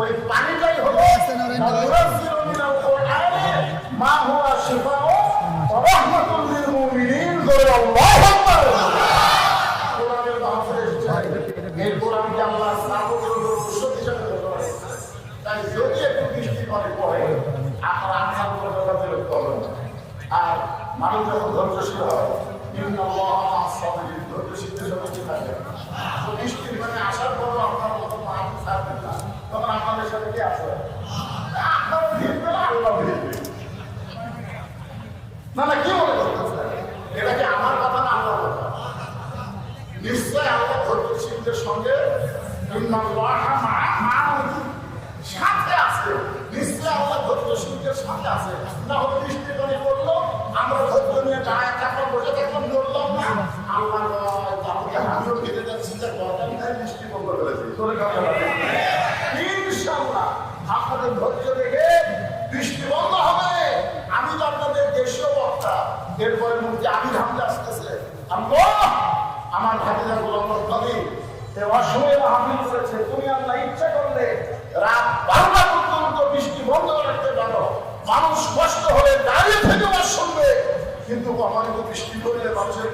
ওই পানিটাই মা হুয়া শিফাউ ওয়া রাহমাতুল লিল মুমিনিন ঔষধ হিসেবে তাই যদি একটু পড়ে আপনারা। আর মানুষ যখন ধৈর্যশীল হয় ইন্না আল্লাহ মা'আস সাবিরিন ধৈর্যশীলদের সঙ্গে কি থাকে তো বৃষ্টির মানে আসার পরও আপনার মতো মাছ ছাড়বেন না তখন আপনাদের সাথে কি আছে আপনারা ভিড়বে না আল্লাহ ভিড়বে না না কি মনে করতেছে এটা কি আমার কথা না আল্লাহর কথা নিশ্চয় আল্লাহ ধৈর্যশীলদের সঙ্গে ইন্নাল্লাহা মা'a- মা'আহুম সাথে আছে নিশ্চয় আল্লাহ ধৈর্যশীলদের সাথে আছে না হলে বৃষ্টি পানি পড়ল আমরা ধৈর্য নিয়ে দাঁড়ায় থাকলাম বসে থাকলাম ধরলাম না আল্লাহ নয়, তাহলে আমিও ফিরে যাচ্ছি যে দরকার নেই বৃষ্টি বন্ধ করেছি তোরে কথা বলে ইনশাআল্লাহ আপনাদের ধৈর্য দেখে বৃষ্টি বন্ধ হবে আমি তো আপনাদের দেশীয় বক্তা এরপরে মধ্যে আমির হামলে আসতেছে আল্লাহ আমার ভাতিজা গোলাম রব্বানি এ হামিল করেছে, তুমি আল্লাহ ইচ্ছা করলে রাত বারোটা পর্যন্ত বৃষ্টি বন্ধ রাখতে মানুষ কষ্ট হলে দাঁড়িয়ে থেকে বাস কিন্তু অমানিত বৃষ্টি করলে মানুষের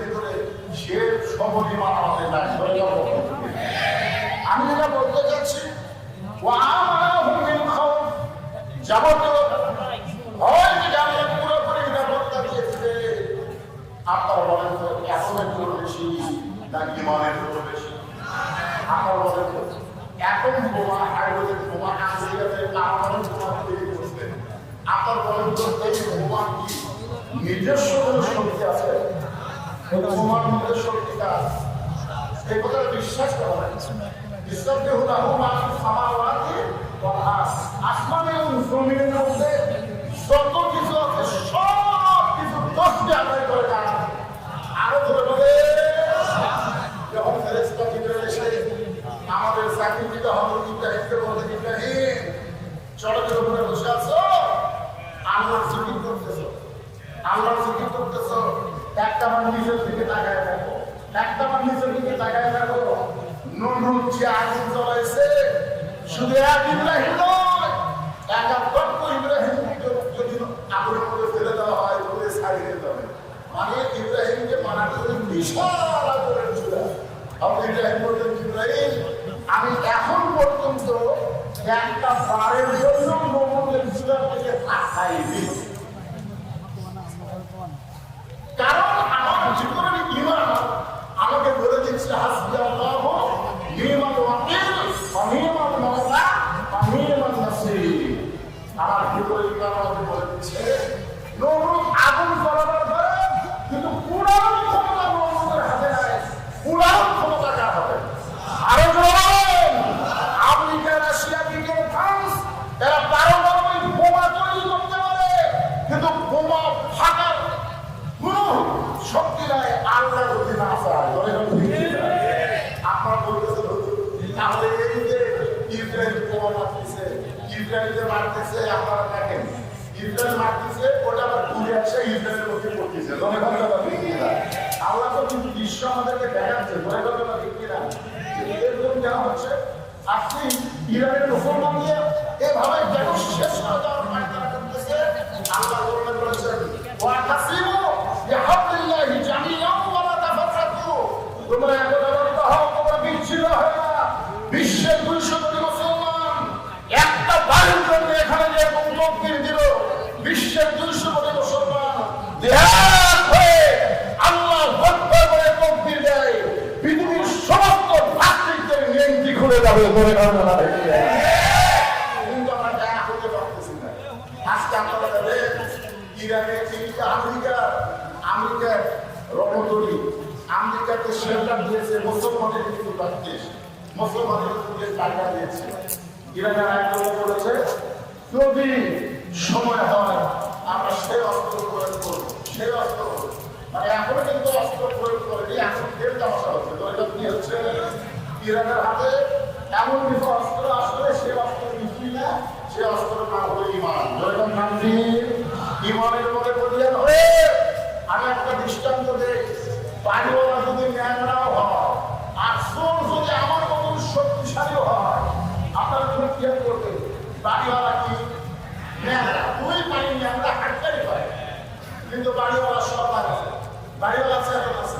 সে সবরই মানাতে না ধরে যাব আমি যেটা বলতে চাচ্ছি যাবতীয় ভয় যে পুরোপুরি নিরাপত্তা দিয়েছে আপনারা বলেন এতমের জন্য বেশি না ইমানের জন্য বেশি? বলেন তো এতম বোমা হাইড্রোজেন বোমা আমেরিকাতে পারমাণবিক বোমা তৈরি করছে আপনার তো এই বোমা কি? নিজস্ব কোনো শক্তি আছে? বোমার মধ্যে শক্তিটা আছে এই কথাটা বিশ্বাস করা হয়। ইসলামকে হলো আহমান সামাওয়াতি আরদ আসমানে এবং জমিনের মধ্যে যত কিছু আছে সব কিছু দশটি আদায় করে তারা আরও ধরে বলে যখন ফেরেশতা জিবরাইল এসে আমাদের চাকরি দিতে হবে করতেছো দিকে দিকে আগুন শুধু এক ইব্রাহিম নয় একা তত্ত্ব ইব্রাহিম যদি আগুনের মধ্যে ফেলে দেওয়া হয় তাহলে ছাড়িয়ে দিতে হবে মানে ইব্রাহিমকে মানা করে বিশাল আগুনের চূড়া আপনি ইব্রাহিম বললেন ইব্রাহিম আমি এখন পর্যন্ত একটা বারের জন্য নমরুদের চূড়া থেকে খাইনি কারণ আমার জীবনের ইমান আমাকে বলে দিচ্ছে হাসবি আল্লাহ নিয়মান ওয়াকিল অনিয়মান মাওলা অনিয়মান নাসির আমার ভিতরে ইমান আমাকে বলে দিচ্ছে নমরুদ আগুন জ্বালাবার পরে কিন্তু পুরান ক্ষমতা নমরুদের হাতে নাই পুরান ক্ষমতা কার হাতে আরও জোরান আমেরিকা রাশিয়া ব্রিটেন ফ্রান্স এরা পারমাণবিক বোমা তৈরি করতে পারে কিন্তু বোমা ফাটার কোনো শক্তি নাই আল্লাহ যদি না চায় ধরে ধরে দিতে চায়। আপনার বলতেছে হুজুর, তাহলে এই যে ইসরায়েল বোমা মারতেছে ইসরায়েল যে মারতেছে আপনারা দেখেন ইসরায়েল মারতেছে ওটা আবার ঘুরে আসে ইসরায়েলের মধ্যে পড়তেছে ধরে ধরে কথা ঠিক কিনা? আল্লাহ তো কিন্তু বিশ্ব আমাদেরকে দেখাচ্ছে ধরে ধরে কথা ঠিক কিনা? যে এরকম কেন হচ্ছে আপনি ইরানের মুসলমান দিয়ে এভাবে কেন শেষ করে দেওয়ার পায়তারা করতেছে আল্লাহ কোরআনে বলেছেন ওয়াতাসিমু বিহাবলিল্লাহি জামিআন ওয়া লা তাফাররাকু তোমরা একতাবদ্ধ হও তোমরা বিচ্ছিন্ন হও না বিশ্বের 200 কোটি মুসলমান একটা বাড়ির জন্য এখানে যে তকবীর দিল বিশ্বের 200 কোটি মুসলমান দেহাত হয়ে আল্লাহ আকবার বলে তকবীর দেয় পৃথিবীর সমস্ত নাস্তিকদের নিয়ন্ত্রী খুলে যাবে বলে কারণ না কিন্তু আমরা দেখা করতে পারতেছি না আজকে আপনারা দেখেন ইরানে চিন্তা আমেরিকা আমেরিকার দিয়েছে দিয়েছে যদি সময় হয় আমরা সেই অস্ত্র প্রয়োগ করব সেই অস্ত্র মানে এখনও কিন্তু অস্ত্র প্রয়োগ করেনি এখন হচ্ছে ইরানের হাতে এমন কিছু অস্ত্র আসলে সে অস্ত্র কিছুই না, সে অস্ত্র না হলো ইমান। যেরকম গান্ধী ইমানের মধ্যে বললেন হয়ে আমি একটা দৃষ্টান্ত দেই পানিওয়ালা যদি ন্যাংরাও হয়, আর সোর যদি আমার মতন শক্তিশালীও হয়, আপনার তুমি কি করবে বাড়িওয়ালা কি? ন্যাংরা। ওই পানি ন্যাংরা হাটকারি হয় কিন্তু বাড়িওয়ালা সরকার আছে, বাড়িওয়ালা চেয়ারম্যান আছে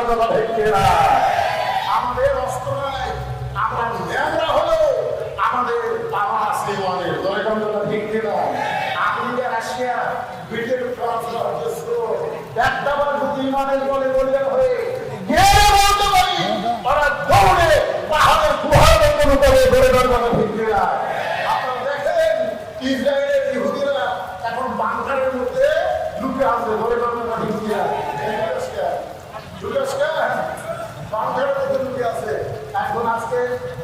বলে কথা ঠিক না আমাদের অস্ত্র নাই আমরা ন্যাংরা হলো আমাদের বলে বলিয়া গিয়ে বলতে পারি কথা ঠিক কিনা আপনারা দেখেন ইসরায়েলের ইহুদিরা এখন বাংকারের মধ্যে লুকে আছে ধরে কথা ঠিক কিনা যুগেশকে বাংকারের মধ্যে লুকে আছে এখন আজকে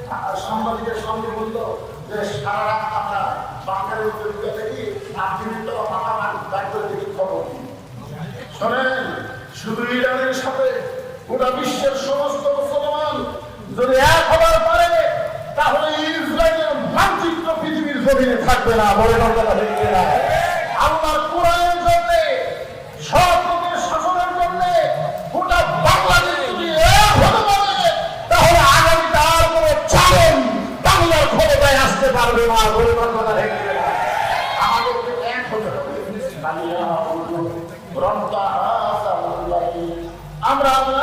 আহ, সাংবাদিকের সঙ্গে বলল যে সারা রাত আমরা বাংকারের মধ্যে লুকে থাকি আর দিনের তো আমার দায়িত্ব দেখি খবর কি শোনেন শুধু ইরানের সাথে গোটা বিশ্বের সমস্ত মুসলমান যদি এক হবার পারে, তাহলে ইসরায়েলের মানচিত্র পৃথিবীর জমিনে থাকবে না, বলে কথা ঠিক না আল্লাহর কোরআনের জন্য সব লোকের শাসনের জন্য গোটা বাংলাদেশ যদি এক হতে পারে তাহলে আগামীতে আর কোনো চালন বাংলার ক্ষমতায় আসতে পারবে না বলে কথা দেখবে না আমাদেরকে এক হতে হবে আমরা আমরা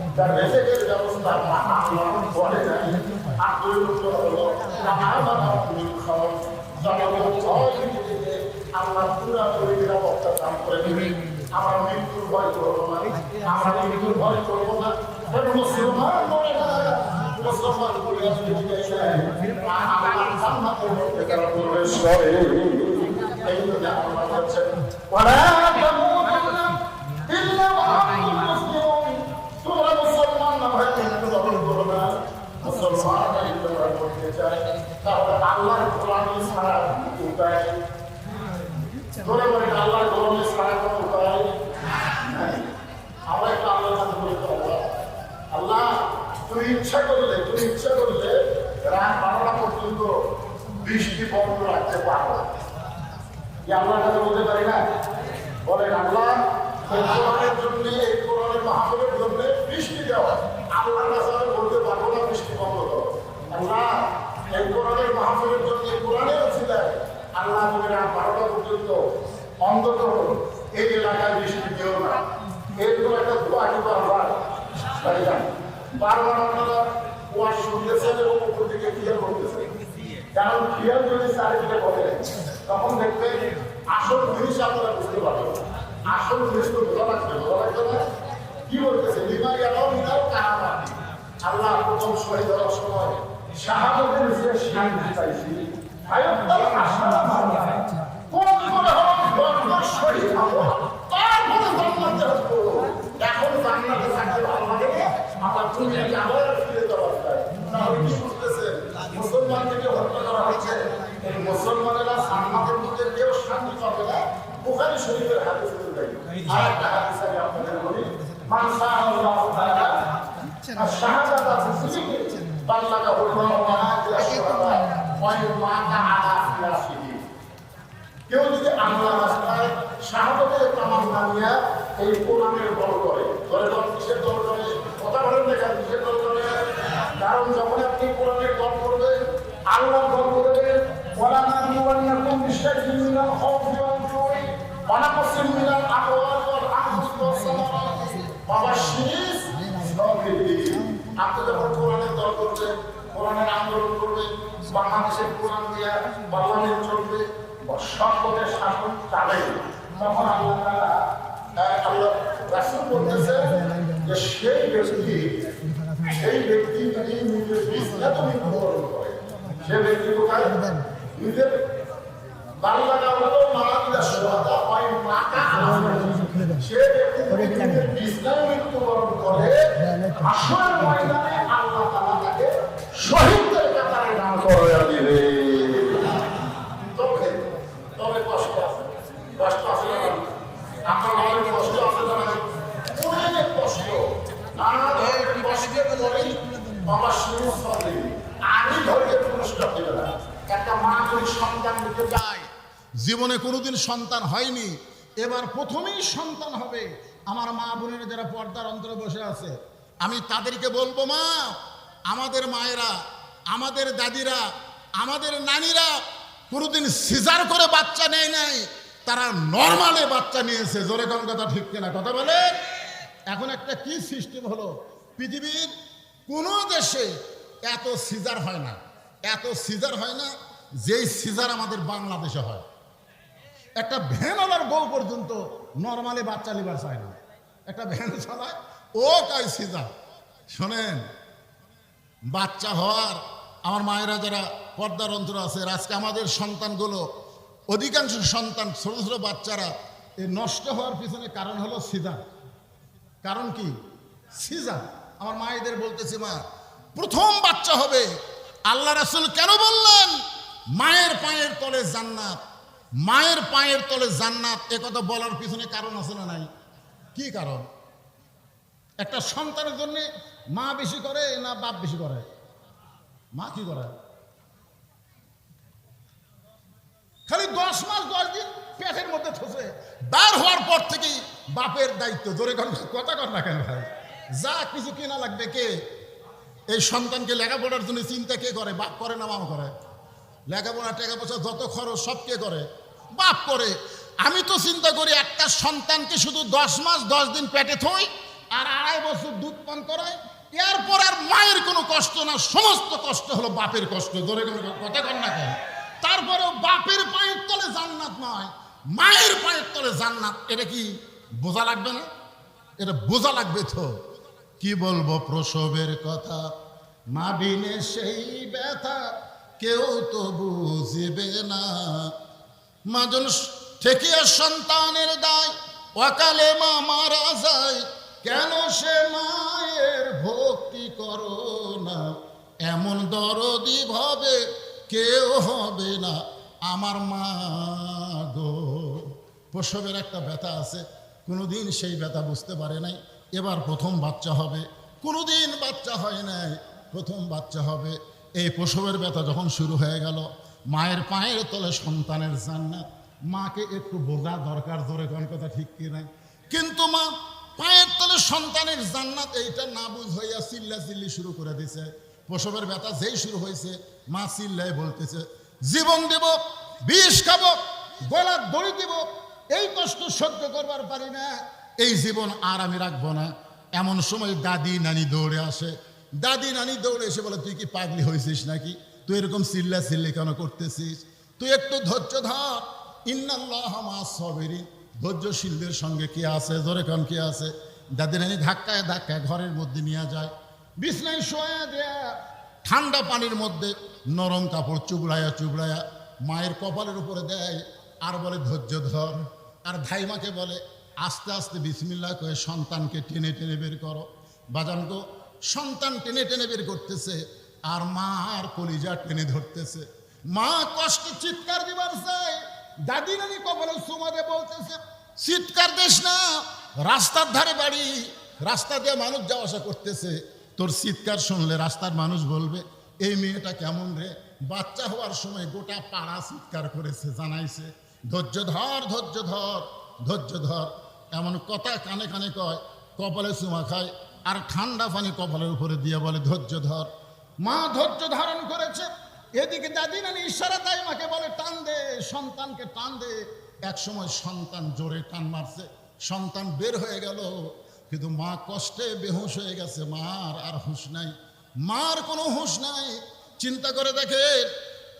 মিন খাওয়ার। জনগণ ভয় পৃথিবীতে আল্লাহ। আমরা মৃত্যুর ভয় করব না আমরা মৃত্যুর ভয় করব না আমার প্রবেশ করে ওয়ালা তামুতুন্না ইল্লা ওয়া আনতুম মুসলিমুন তোমরা মুসলমান না হয়ে মৃত্যু বরণ করো না মুসলমান তোমরা করতে চায় তাহলে আল্লাহর কোরআন ছাড়া উপায় ধরে বলে আল্লাহর কোরআন ছাড়া কোনো উপায় আমরা একটু আল্লাহর কাছে বলতে আল্লাহ আল্লাহ তুমি ইচ্ছা করলে তুমি ইচ্ছা করলে রাত বারোটা পর্যন্ত বৃষ্টি বন্ধ রাখতে পারো আল্লাহর কাছে বলতে পারি না বলেন আল্লাহ কোরআনের জন্য, এই কোরআনের বৃষ্টি দেওয়া আল্লাহর কাছে আমি বলতে পারব না বৃষ্টি বন্ধ করো আল্লাহ তুমি বারোটা পর্যন্ত অন্তত এই এলাকায় বৃষ্টি দিও না একটা বারবার? বারবার আপনারা ওয়াজ শুনতেছেন এবং উপর থেকে ক্লিয়ার করতেছেন কারণ বলে তখন দেখবেন আসল জিনিস আপনারা বুঝতে পারবেন আসল কি বলতেছে মিলাও কাহাবা আল্লাহ প্রথম শহীদ হওয়ার সময় শাহাদতের যে শান চাইছি আয়ত্তাল আসানা মাওলা কোন করে হন বন্ধন শরীর থাকো তারপরে জান্নাতে আসব এখন জান্নাতে থাকলে মুসলমানেরা শরীফের হাদিস আর একটা হাদিস আপনাদের বলি, মান আছে بلغه الله منازل الشهداء ويمات على فراشه কেউ যদি আল্লাহ রাস্তায় শাহাদতের তামান্না নিয়ে এই কোরআনের দল করে ধরে দল কিসের দল করে কথা বলেন দেখা কিসের দল করে কারণ যখন আপনি কোরআনের দল করবেন আল্লাহ দল করবেন ওলা না ونقص من الأموال والأنفس والثمرات وبشر الصابرين আপনি যখন কোরআনের দল করবে কোরআনের আন্দোলন করবে বাংলাদেশের কোরআন দিয়া বাংলাদেশ চলবে বা সর্বদের শাসন চালাইবে তখন আল্লাহ আল্লাহ রাসূল বলতেছে যে সেই ব্যক্তি সেই ব্যক্তি যদি নিজের বিজনেস করে, সে ব্যক্তি কোথায়? নিজের ভালো লাগা হলো মারাত্মক সহায়তা হয় মাথা সে মৃত্যুবরণ করে আসল ময়দানে আল্লাহ তাকে শহীদদের কাতারে দিবে তবে তবে কষ্ট আছে কষ্ট আছে আপনার অনেক কষ্ট আছে অনেক কষ্ট। বাবা শুরু আমি ধরে পুরস্কার দেবে না। একটা মা যদি সন্তান দিতে যায়। জীবনে কোনোদিন সন্তান হয়নি। এবার প্রথমেই সন্তান হবে। আমার মা বোনেরা যারা পর্দার অন্তরে বসে আছে, আমি তাদেরকে বলব, মা, আমাদের মায়েরা, আমাদের দাদিরা, আমাদের নানিরা কোনোদিন সিজার করে বাচ্চা নেয় নাই। তারা নর্মালে বাচ্চা নিয়েছে। জোরে কোন কথা ঠিক কিনা কথা বলে? এখন একটা কি সিস্টেম হলো? পৃথিবীর কোনো দেশে এত সিজার হয় না। এত সিজার হয় না যেই সিজার আমাদের বাংলাদেশে হয়। একটা ভ্যানওয়ালার বউ পর্যন্ত নর্মালি বাচ্চা লিবার চায় না। একটা ভ্যান চালায়, ও কাই সিজা, শোনেন, বাচ্চা হওয়ার আমার মায়েরা যারা পর্দার অন্তর আছে আজকে আমাদের সন্তানগুলো, অধিকাংশ সন্তান, ছোট ছোট বাচ্চারা এই নষ্ট হওয়ার পিছনে কারণ হলো সিজা। কারণ কি? সিজা, আমার মায়েদের বলতেছি মা, প্রথম বাচ্চা হবে, আল্লাহ রাসুল কেন বললেন, মায়ের পায়ের তলে জান্নাত মায়ের পায়ের তলে জান্নাত, এ কথা বলার পিছনে কারণ আছে না নাই? কি কারণ? একটা সন্তানের জন্য মা বেশি করে না বাপ বেশি করে? মা কি করে? খালি দশ মাস, দশ দিন পেটের মধ্যে থসে বার হওয়ার পর থেকেই বাপের দায়িত্ব। জোরে কথা কর না কেন ভাই? যা কিছু কেনা লাগবে কে? এই সন্তানকে লেখাপড়ার জন্য চিন্তা কে করে? বাপ করে না মামা করে? লেখাপড়া টাকা পয়সা, যত খরচ, সব কে করে? বাপ করে। আমি তো চিন্তা করি একটা সন্তানকে শুধু দশ মাস, দশ দিন পেটে থই আর আড়াই বছর দুধ পান করায়। এরপর আর মায়ের কোনো কষ্ট না, সমস্ত কষ্ট হলো বাপের কষ্ট। ধরে কোনো কথা কর না কেন? তারপরেও বাপের পায়ের তলে জান্নাত নয়, মায়ের পায়ের তলে জান্নাত। এটা কি বোঝা লাগবে না? এটা বোঝা লাগবে তো। কি বলব প্রসবের কথা? মা বিনে সেই ব্যথা কেউ তো বুঝবে না। মাজন ঠেকিয়া সন্তানের দায়, অকালে মা মারা যায়, কেন সে মায়ের ভক্তি করো না? এমন দরদি ভাবে কেউ হবে না। আমার মা গো, প্রসবের একটা ব্যথা আছে, কোনোদিন সেই ব্যথা বুঝতে পারে নাই। এবার প্রথম বাচ্চা হবে, কোনোদিন বাচ্চা হয় নাই, প্রথম বাচ্চা হবে। এই প্রসবের ব্যথা যখন শুরু হয়ে গেল মায়ের পায়ের তলে সন্তানের জান্নাত। মাকে একটু বোঝা দরকার ধরে কোন কথা ঠিক কি নাই? কিন্তু মা, পায়ের তলে সন্তানের জান্নাত, এইটা না বুঝ হইয়া চিল্লা চিল্লি শুরু করে দিছে। প্রসবের ব্যথা যেই শুরু হয়েছে, মা চিল্লাই বলতেছে, জীবন দেব, বিষ খাব, গলার দড়ি দিব, এই কষ্ট সহ্য করবার পারি না। এই জীবন আর আমি রাখব না। এমন সময় দাদি নানি দৌড়ে আসে। দাদি নানি দৌড়ে এসে বলে, তুই কি পাগলি হয়েছিস নাকি? তুই এরকম চিল্লা চিল্লি কেন করতেছিস? তুই একটু ধৈর্য ধর। ইন্নাল্লাহ মা ধৈর্যশীলদের সঙ্গে কে আছে? জোরে কন কে আছে? দাদি নানি ধাক্কায় ধাক্কায় ঘরের মধ্যে নিয়ে যায়। বিছনায় শোয়া দেয়া ঠান্ডা পানির মধ্যে নরম কাপড় চুবড়ায়া চুবড়ায়া মায়ের কপালের উপরে দেয় আর বলে, ধৈর্য ধর। আর ধাইমাকে বলে, আস্তে আস্তে বিসমিল্লা করে সন্তানকে টেনে টেনে বের করো। বাজান গো, সন্তান টেনে টেনে বের করতেছে। আর মা আর কলিজা টেনে ধরতেছে। মা কষ্টে চিৎকার দিবার চায়। দাদি নানি কপালে সুমাদে বলতেছে, চিৎকার দিস না, রাস্তার ধারে বাড়ি, রাস্তা দিয়ে মানুষ যাওয়া আসা করতেছে। তোর চিৎকার শুনলে রাস্তার মানুষ বলবে, এই মেয়েটা কেমন রে? বাচ্চা হওয়ার সময় গোটা পাড়া চিৎকার করেছে, জানাইছে, ধৈর্য ধর ধৈর্য ধর ধৈর্য ধর। এমন কথা কানে কানে কয়, কপালে চুমা খায়, আর ঠান্ডা পানি কপালের উপরে দিয়ে বলে, ধৈর্য ধর। মা ধৈর্য ধারণ করেছে। এদিকে দাদি নানি ইশারা দেয় মাকে বলে, টান দে, সন্তানকে টান দে। এক সময় সন্তান জোরে টান মারছে, সন্তান বের হয়ে গেল। কিন্তু মা কষ্টে বেহুশ হয়ে গেছে, মার আর হুঁশ নাই, মার কোনো হুঁশ নাই। চিন্তা করে দেখে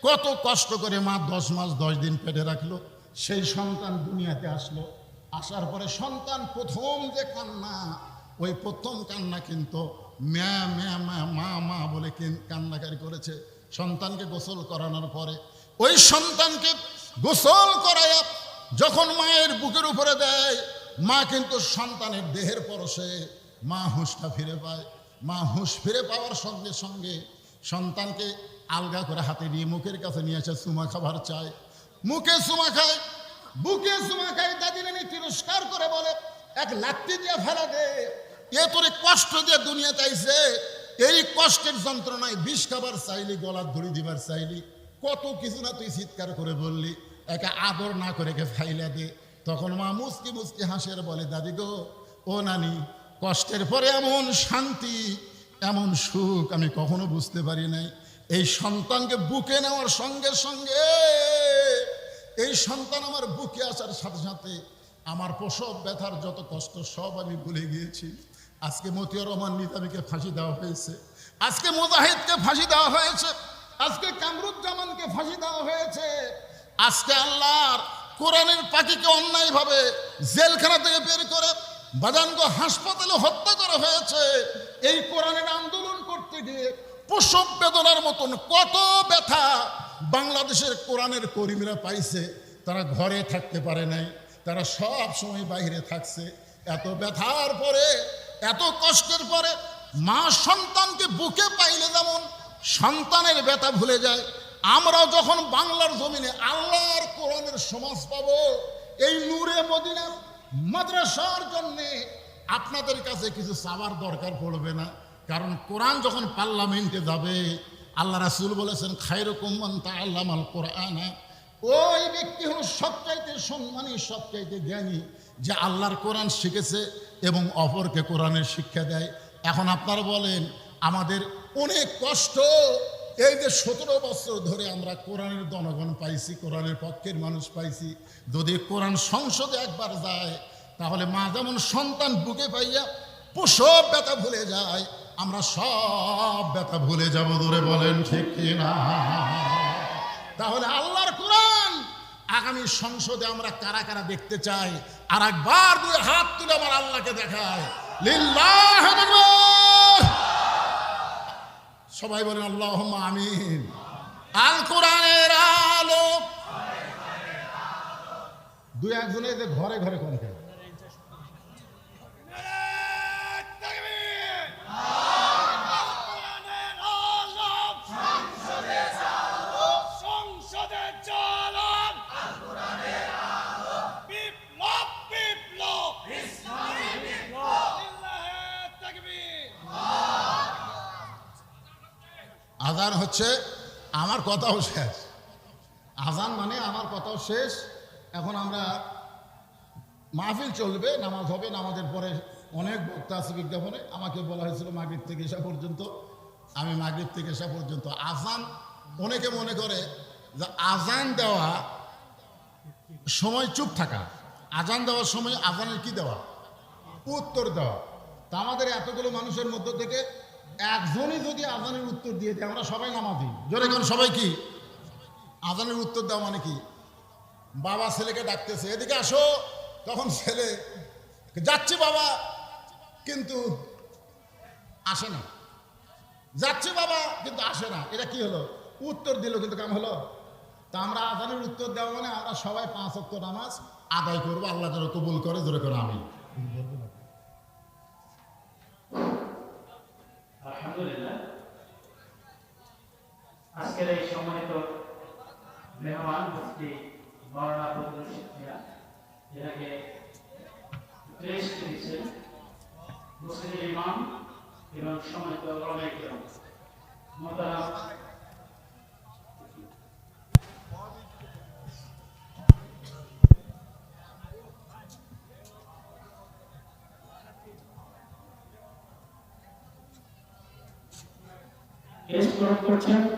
কত কষ্ট করে মা দশ মাস, দশ দিন পেটে রাখল। সেই সন্তান দুনিয়াতে আসলো। আসার পরে সন্তান প্রথম যে কান্না, ওই প্রথম কান্না কিন্তু ম্যা ম্যা মা মা মা বলে কিন- কান্নাকারি করেছে। সন্তানকে গোসল করানোর পরে। ওই সন্তানকে গোসল করায় যখন মায়ের বুকের উপরে দেয়, মা কিন্তু সন্তানের দেহের পরশে মা হুঁশটা ফিরে পায়। মা হুঁশ ফিরে পাওয়ার সঙ্গে সঙ্গে সন্তানকে আলগা করে হাতে নিয়ে মুখের কাছে নিয়ে এসে চুমা খাবার চায়। মুখে চুমা খায়, বুকে চুমা খায়, দাদি নানি তিরস্কার করে বলে, এক লাত্তি দিয়ে ফেলা দে এ তোরে কষ্ট দিয়ে দুনিয়া চাইছে এই কষ্টের যন্ত্রণায় বিষ খাবার চাইলি, গলার ধরি দিবার চাইলি, কত কিছু না তুই চিৎকার করে বললি, একে আদর না করে কে ফাইলা দে। তখন মা মুসকি মুসকি হাসের বলে, দাদি গো, ও নানি, কষ্টের পরে এমন শান্তি, এমন সুখ আমি কখনো বুঝতে পারি নাই। এই সন্তানকে বুকে নেওয়ার সঙ্গে সঙ্গে, এই সন্তান আমার বুকে আসার সাথে সাথে আমার প্রসব ব্যথার যত কষ্ট সব আমি ভুলে গিয়েছি। আজকে মতিউর রহমান নিজামীকে ফাঁসি দেওয়া হয়েছে। আজকে মুজাহিদকে ফাঁসি দেওয়া হয়েছে। আজকে কামরুজ্জামানকে ফাঁসি দেওয়া হয়েছে। আজকে আল্লাহর কোরআনের পাখিকে অন্যায়ভাবে জেলখানা থেকে বের করে বাদানগ হাসপাতালে হত্যা করা হয়েছে। এই কোরআনের আন্দোলন করতে গিয়ে প্রসব বেদনার মতন কত ব্যথা বাংলাদেশের কোরআনের কর্মীরা পাইছে, তারা ঘরে থাকতে পারে নাই, তারা সব সময় বাইরে থাকছে। এত ব্যথার পরে এত কষ্টের পরে মা সন্তানকে বুকে পাইলে যেমন সন্তানের ব্যথা ভুলে যায়, আমরাও যখন বাংলার জমিনে আল্লাহর কোরআনের সমাজ পাবো, এই নূরে মদিনা মাদ্রাসার জন্যে আপনাদের কাছে কিছু চাওয়ার দরকার পড়বে না। কারণ কোরআন যখন পার্লামেন্টে যাবে, আল্লাহ রাসুল বলেছেন খায়রকুম্মান তা আল্লামাল কোরআন ওই ব্যক্তি হলো সবচাইতে সম্মানী, সবচাইতে জ্ঞানী, যে আল্লাহর কোরআন শিখেছে এবং অপরকে কোরআনের শিক্ষা দেয়। এখন আপনারা বলেন, আমাদের অনেক কষ্ট, এই যে সতেরো বছর ধরে আমরা কোরআনের জনগণ পাইছি, কোরআনের পক্ষের মানুষ পাইছি। যদি কোরআন সংসদে একবার যায়, তাহলে মা যেমন সন্তান বুকে পাইয়া প্রসব ব্যথা ভুলে যায়, আমরা সব ব্যথা ভুলে যাব, ধরে বলেন ঠিক কিনা? তাহলে আল্লাহর কোরআন আগামী সংসদে আমরা কারা কারা দেখতে চাই? আর একবার দুই হাত তুলে আমার আল্লাহকে দেখায়। সবাই বলেন আল্লাহ আমিন। আল কোরআনের আলো। দুই একজনে ঘরে ঘরে কোন আজান হচ্ছে, আমার কথাও শেষ। আজান মানে আমার কথাও শেষ। এখন আমরা মাহফিল চলবে, নামাজ হবে, নামাজের পরে অনেক বক্তা আছে বিজ্ঞাপনে। আমাকে বলা হয়েছিল মাগরিব থেকে এসা পর্যন্ত। আমি মাগরিব থেকে এসা পর্যন্ত। আজান অনেকে মনে করে যে আজান দেওয়া সময় চুপ থাকা। আজান দেওয়ার সময় আজানের কি দেওয়া? উত্তর দেওয়া। তা আমাদের এতগুলো মানুষের মধ্য থেকে একজনই যদি আজানের উত্তর দিয়ে দেয়, আমরা সবাই নামাজি। জোরে কোন সবাই কি? আজানের উত্তর দেওয়া মানে কি? বাবা ছেলেকে ডাকতেছে, এদিকে আসো। তখন ছেলে, যাচ্ছে বাবা। কিন্তু আসে না। যাচ্ছে বাবা। কিন্তু আসে না। এটা কি হলো? উত্তর দিল, কিন্তু কাম হলো? তা আমরা আজানের উত্তর দেওয়া মানে আমরা সবাই পাঁচ অক্ট নামাজ আদায় করব। আল্লাহ যেন কবুল করে, জোরে করে আমি। আলহামদুলিল্লাহ। আজকের এই সম্মানিত মেহমান ভক্তি মরণা বদরুল শিক্ষিয়া যেটাকে প্রেস দিয়েছেন মুসলিম ইমাম এবং সম্মানিত অনেক মোতারাম করছেন